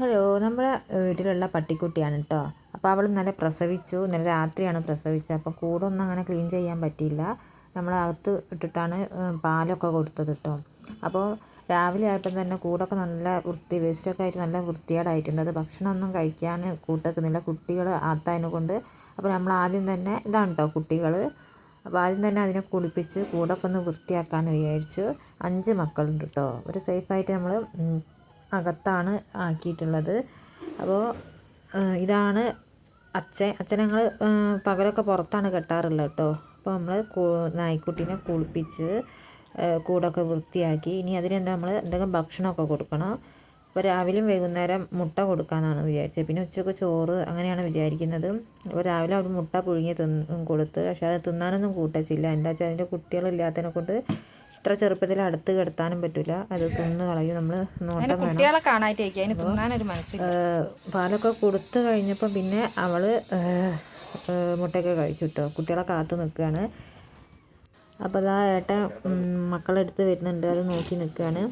Hello നമ്മുടെ വീട്ടിലുള്ള പട്ടിക്കുട്ടിയാണ് കേട്ടോ അപ്പോൾ അവൾ ഇന്നലെ പ്രസവിച്ചു. ഇന്നലെ രാത്രിയാണ് പ്രസവിച്ചത്. അപ്പോൾ കൂടൊന്നും അങ്ങനെ ക്ലീൻ ചെയ്യാൻ പറ്റിയില്ല. നമ്മൾ അകത്ത് ഇട്ടിട്ടാണ് പാലൊക്കെ കൊടുത്തത് കേട്ടോ അപ്പോൾ രാവിലെ ആയപ്പോൾ തന്നെ കൂടൊക്കെ നല്ല വൃത്തി വേസ്റ്റൊക്കെ ആയിട്ട് നല്ല വൃത്തികേടായിട്ടുണ്ട്. അത് ഭക്ഷണമൊന്നും കഴിക്കാൻ കൂട്ടക്കുന്നില്ല. കുട്ടികൾ ആത്തായതിനെ കൊണ്ട്. അപ്പോൾ നമ്മൾ ആദ്യം തന്നെ ഇതാണ് കേട്ടോ കുട്ടികൾ അപ്പോൾ ആദ്യം തന്നെ അതിനെ കുളിപ്പിച്ച് കൂടൊക്കെ ഒന്ന് വൃത്തിയാക്കാമെന്ന് വിചാരിച്ചു. അഞ്ച് മക്കളുണ്ട് കേട്ടോ ഒരു സേഫായിട്ട് നമ്മൾ അകത്താണ് ആക്കിയിട്ടുള്ളത്. അപ്പോൾ ഇതാണ് അച്ഛൻ അച്ഛൻ ഞങ്ങൾ പകലൊക്കെ പുറത്താണ് കെട്ടാറുള്ളത് കേട്ടോ. അപ്പോൾ നമ്മൾ നായ്ക്കുട്ടീനെ കുളിപ്പിച്ച് കൂടൊക്കെ വൃത്തിയാക്കി. ഇനി അതിനെന്താ നമ്മൾ എന്തെങ്കിലും ഭക്ഷണമൊക്കെ കൊടുക്കണം. അപ്പോൾ രാവിലെയും വൈകുന്നേരം മുട്ട കൊടുക്കാമെന്നാണ് വിചാരിച്ചത്. പിന്നെ ഉച്ചയ്ക്ക് ചോറ് അങ്ങനെയാണ് വിചാരിക്കുന്നത്. അപ്പോൾ രാവിലെ അവിടെ മുട്ട പുഴുങ്ങി തിന്ന് കൊടുത്ത്. പക്ഷേ അത് തിന്നാനൊന്നും കൂട്ടച്ചില്ല എന്താ വെച്ചാൽ അതിന്റെ കുട്ടികളില്ലാത്തതിനെ കൊണ്ട് ഇത്ര ചെറുപ്പത്തിൽ അടുത്ത് കിടത്താനും പറ്റില്ല അത് തിന്ന് കളയും. നമ്മൾ നോട്ടം വേണം. പാലൊക്കെ കൊടുത്ത് കഴിഞ്ഞപ്പോൾ പിന്നെ അവൾ മുട്ടയൊക്കെ കഴിച്ചു കേട്ടോ കുട്ടികളെ കാത്തു നിൽക്കുകയാണ് അപ്പോൾ അതാ ഏട്ടൻ മക്കളെടുത്ത് വരുന്നുണ്ട്. അത് നോക്കി നിൽക്കുകയാണ്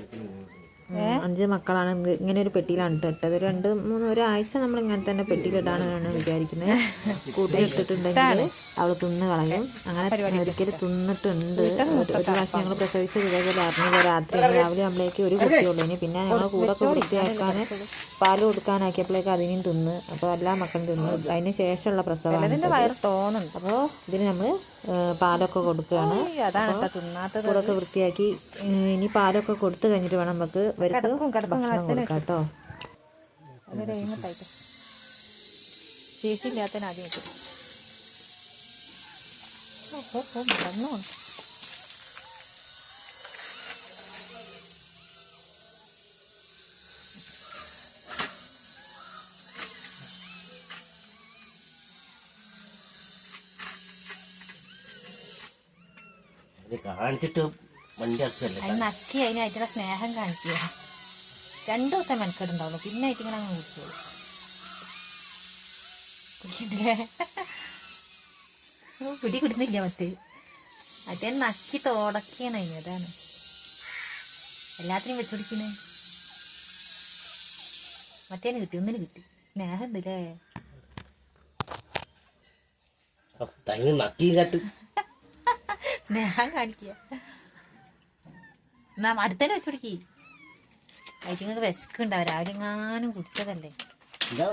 അഞ്ച് മക്കളാണ്. ഇങ്ങനെ ഒരു പെട്ടിയിലാണ് ഇട്ടത്. ഇട്ടത് രണ്ട് മൂന്ന് ഒരാഴ്ച നമ്മൾ ഇങ്ങനെ തന്നെ പെട്ടിയിലിടാനാണ് വിചാരിക്കുന്നത്. കൂട്ടിലിട്ടിട്ടുണ്ടെങ്കിൽ അവൾ തിന്ന് കളയും. അങ്ങനെ ഒരിക്കൽ തിന്നിട്ടുണ്ട്. ഒരു ഒരു പ്രാവശ്യം ഞങ്ങൾ പ്രസവിച്ച ഇതേപോലെ അറിഞ്ഞ രാത്രി രാവിലെ ആകുമ്പോഴേക്ക് ഒരു കുട്ടിയുള്ളൂ ഇനി പിന്നെ ഞങ്ങൾ കൂടൊക്കെ വൃത്തിയാക്കാൻ പാൽ കൊടുക്കാനാക്കിയപ്പോഴേക്ക് അതിനും തിന്ന്. അപ്പോൾ എല്ലാ മക്കളും തിന്ന്. അതിന് ശേഷമുള്ള പ്രസവമാണ് അപ്പോൾ ഇതിന് നമ്മൾ പാലൊക്കെ കൊടുക്കുകയാണ് അതാണ് കൂടൊക്കെ വൃത്തിയാക്കി ഇനി പാലൊക്കെ കൊടുത്തു കഴിഞ്ഞിട്ട് വേണം നമുക്ക് കേട്ടോ. എയിമത്തായിട്ട് ശേഷിയില്ലാത്തതിന് ആദ്യം വെച്ചു. ഓ ഓ മറന്നു ഇത് കാണിച്ചിട്ട് അതിന് നക്കി അതിന് അതിന്റെ സ്നേഹം കാണിക്കുക. രണ്ടു ദിവസം മെനക്കെടുണ്ടാവുള്ളൂ പിന്നെ ആയിട്ട് ഇങ്ങനെ അങ്ങ് കുടിച്ചോളൂ കുടിക്കണ്ടേ പിടി കിട്ടുന്നില്ല മറ്റേ. മറ്റേ നക്കി തോടക്കിയാണ് അതിന് അതാണ്. എല്ലാത്തിനും വെച്ചുപിടിക്കുന്നേ മറ്റേന് കിട്ടി ഒന്നിന് കിട്ടി. സ്നേഹം ഉണ്ടല്ലേ സ്നേഹം കാണിക്കുക. എന്നാ അടുത്തന്നെ വെച്ചുപിടിക്കി വൈറ്റിങ്ങൾക്ക് വിശക്കുണ്ടാവും രാവിലെ എങ്ങാനും കുടിച്ചതല്ലേ? ഞാൻ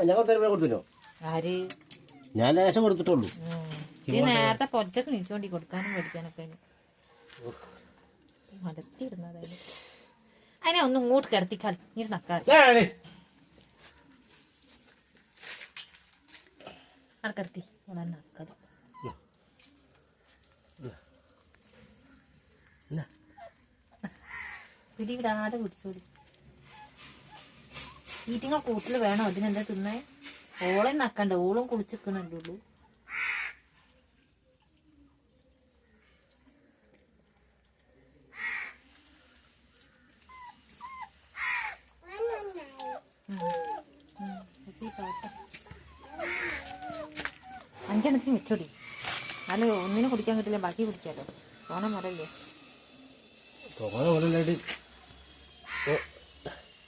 ആര്? ലേശം കൊടുത്തിട്ടുള്ളൂ. ഇത് നേരത്തെ പൊച്ചക്ക് നീച്ചോണ്ടി കൊടുക്കാനും പഠിക്കാനൊക്കെ അതിന് മടത്തിയിടുന്നത് അതിന് ഒന്നും ഇങ്ങോട്ട് കിടത്തി കളഞ്ഞിട്ട് നക്കാതെ ഞാൻ അവിടെ കിടത്തി പിടിവിടാതെ കുടിച്ചോടി ഈറ്റിങ്ങ കൂട്ടിൽ വേണോ? അതിനെന്താ തിന്നേ? ഓളെ നക്കണ്ട ഓളും കുളിച്ചിക്കണല്ലേ ഉള്ളൂ. അഞ്ചെണ്ണത്തിന് വെച്ചോടി. അല്ല ഒന്നിനും കുടിക്കാൻ കിട്ടില്ല ബാക്കി കുടിക്കാലോ. തോന്നെ മുതലായിട്ട്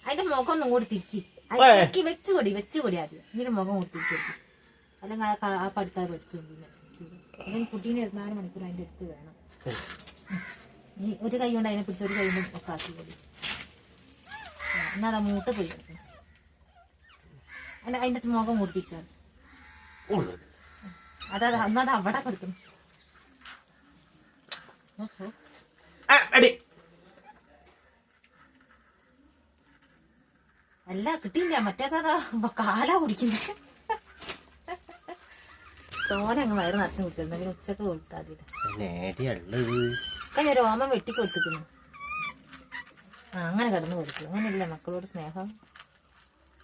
അതിന്റെ മുഖം ഒന്നും കൂടി തിരിച്ച് തിരിക്കി വെച്ച് കൊടി വെച്ച് കൊടി ആദ്യം. ഇതിന്റെ മുഖം കൂടി തിരിച്ചു അല്ലെങ്കിൽ ആ പഠിക്കാതെ പഠിച്ചു കുട്ടീനെ ഇരുപത്തിനാല് മണിക്കൂർ അതിന്റെ അടുത്ത് വേണം. നീ ഒരു കൈ കൊണ്ട് അതിനെ പിടിച്ച് ഒരു കൈ കൊണ്ട് ഒക്കെ ആക്കി കൊടി. എന്നാ അതാ മൂട്ട് പോയി അല്ല അതിന്റെ മുഖം കൂടി തിരിച്ചാൽ അതാ അന്നത് അവിടെ കൊടുക്കും ഓഹോ അടി. അല്ല കിട്ടിയില്ല. മറ്റേതാ കാലാ കുടിക്കുന്നത് തോനെ അങ്ങ് വയറ് നിറച്ച് കുടിച്ചിരുന്നെങ്കിൽ ഉച്ചയ്ക്ക് കൊടുത്താതില്ല ഓമം വെട്ടി കൊടുത്തിക്കുന്നു. ആ അങ്ങനെ കിടന്നു കൊടുത്തു അങ്ങനെയില്ല മക്കളോട് സ്നേഹം.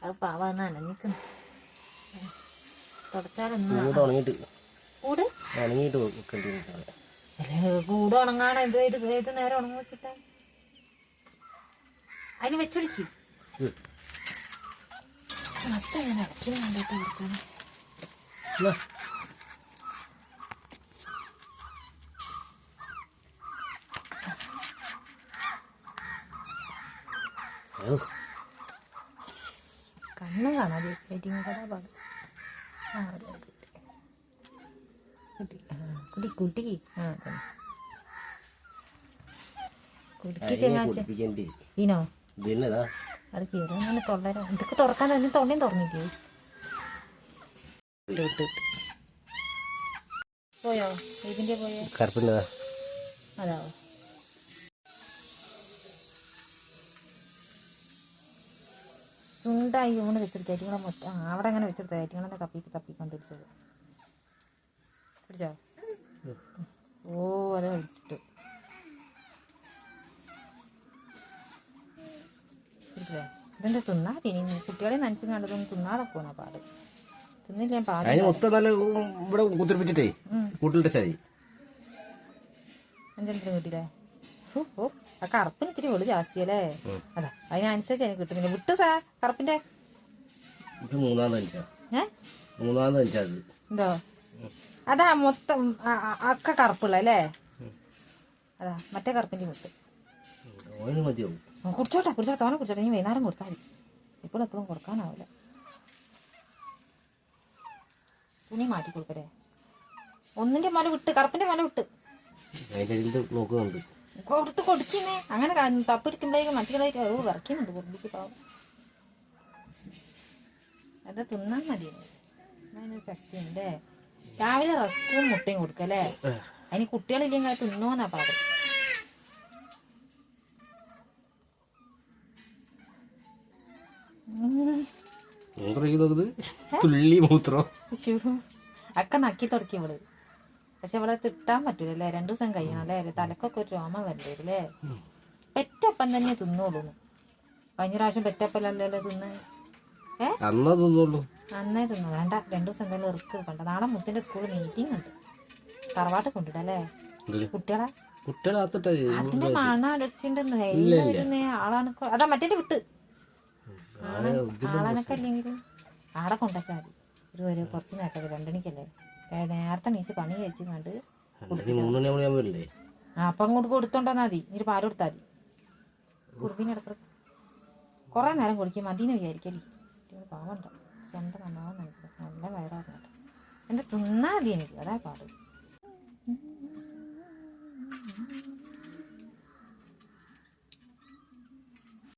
അത് പാവാന്ന് അനങ്ങിക്കുന്നു. തുടച്ചാലൊന്നും കൂടെ കൂട്? ഉണങ്ങാണ്. ഏത് ഏത് നേരം ഉണങ്ങി വെച്ചിട്ടാ? അതിന് വെച്ചൊടിക്കും. ഉം. അതെങ്ങനെ അടയ്ക്കുന്ന കണ്ടിട്ട് കൊടുക്കാനെ കണ്ണ് കാണാതെ ഐറ്റിയും കൂടെ പാട് ആ ഒരു കുട്ടി കുട്ടി കുട്ടി കുട്ടി. ആ. കുടിക്ക് ചെങ്ങാച്ച കുടിപ്പിക്കണ്ടേ. ഈനോ ഇത് തന്നെതാ അത് അങ്ങനെ തൊള്ളരാ. ഇതൊക്കെ തുറക്കാൻ തന്നെ തൊള്ളയും തുറന്നില്ലേ. പോയോ? ഇതിന്റെ പോയോ? കറുപ്പിന്റെതാ. അതാവോ ചുണ്ടായി ഊണ് വെച്ചെടുത്ത് അരികളെ മൊത്തം. അവിടെ അങ്ങനെ വെച്ചെടുത്ത അരികളെ തപ്പി തപ്പിക്കൊണ്ട് പിടിച്ചത് പിടിച്ചോ? ഓ അത് കഴിച്ചിട്ട്. പിടിച്ചില്ലേ ഇതെന്താ തിന്നാതി? തിനി കുട്ടികളെ നനച്ചും കണ്ടതൊന്നും തിന്നാതെ പോന്നാ പാട്. തിന്നില്ല പാട് അതിന് മൊത്തം നല്ല ഇവിടെ കുത്തിരിപ്പിച്ചിട്ടേ കൂട്ടിലിട്ട ചതി അഞ്ചെണ്ണത്തിന് കിട്ടിയില്ലേ? ഹോ, ഓ ആ കറുപ്പിന് ഇത്തിരി വെളി ജാസ്തിയല്ലേ? അതാ അതിനനുസരിച്ച് എനിക്ക് കിട്ടുന്നില്ല. വിട്ടു സാ കറുപ്പിന്റെ. ഇത് ഏ? അത് എന്തോ? അതാ മൊത്തം ആ, ആ, ഒക്കെ കറുപ്പുള്ള അല്ലേ? അതാ മറ്റേ കറുപ്പിന്റെ മുട്ട് ഓന് മതിയാവും. കുടിച്ചോട്ടെ കുടിച്ചോ തോനെ കുടിച്ചോട്ടെ. ഇനി വൈകുന്നേരം കൊടുത്താൽ മതി എപ്പോഴും എപ്പോഴും കൊടുക്കാനാവില്ല. തുണി മാറ്റി കൊടുക്കട്ടെ. ഒന്നിന്റെ മല വിട്ട് കറുപ്പിന്റെ മല വിട്ട്. കൊടുത്ത് കൊടുക്കുന്നേ. അങ്ങനെ തപ്പിടിക്കുമ്പോഴേക്കും മറ്റുള്ളവർക്ക് ഓ വിറക്കുന്നുണ്ട് കുറുമ്പിക്ക് പാവം. അത് തിന്നാൻ മതി അതിനൊരു ശക്തി ഉണ്ട് രാവിലെ റസ്കും മുട്ടയും കൊടുക്കല്ലേ? അതിന് കുട്ടികളില്ലെങ്കിൽ തിന്നോന്നാ പാട്. മൂത്രം ഈ നോക്കുന്നത് തുള്ളി മൂത്രം. ഒക്കെ നക്കി തുടക്കി ഇവൾ. പക്ഷെ ഇവളെ തിട്ടാൻ പറ്റൂലല്ലേ? രണ്ടു ദിവസം കഴിയണം അല്ലേ തലക്കൊക്കെ ഒരു രോമം വരണ്ടേ അല്ലേ പെറ്റപ്പം തന്നെ തിന്നോളൂ. കഴിഞ്ഞ പ്രാവശ്യം പെറ്റപ്പല്ലല്ലോ തിന്ന്. അന്നേ തിന്നോളൂ. അന്നേ തിന്നു. വേണ്ട. രണ്ടു ദിവസം എന്തായാലും റിസ്ക് എടുക്കണ്ട. നാളെ മുത്തിന്റെ സ്കൂളിൽ മീറ്റിംഗ് ഉണ്ട്. തറവാട്ട് കൊണ്ടിടല്ലേ? എന്തിന്? കുട്ടികളെ? കുട്ടികളെ അതിന്റെ മണ അടച്ചിണ്ടെന്ന് വരുന്ന ആളാണ്. അതാ മറ്റേ വിട്ട്. ആളാനൊക്കെ ഇല്ലെങ്കിലും ആടെ കൊണ്ടുവച്ചാൽ മതി ഒരു ഒരു കുറച്ച് നേരത്തെ രണ്ടണിക്കല്ലേ? നേരത്തെ നീച്ച് പണി കഴിച്ച് കണ്ട് ആ അപ്പം അങ്ങോട്ട് കൊടുത്തോണ്ടാ മതി. ഇനി പാൽ കൊടുത്താൽ മതി. കുറുപ്പിന് ഇടക്കിടക്ക് കുറേ നേരം കുടിക്കും മതിന്ന് വിചാരിക്കല്ലേ പാവണ്ട തൊണ്ട നന്നാവാൻ നല്ല വയറാകുന്നുണ്ട് എന്റെ തിന്നാതി എനിക്ക്. അതാ പാട്.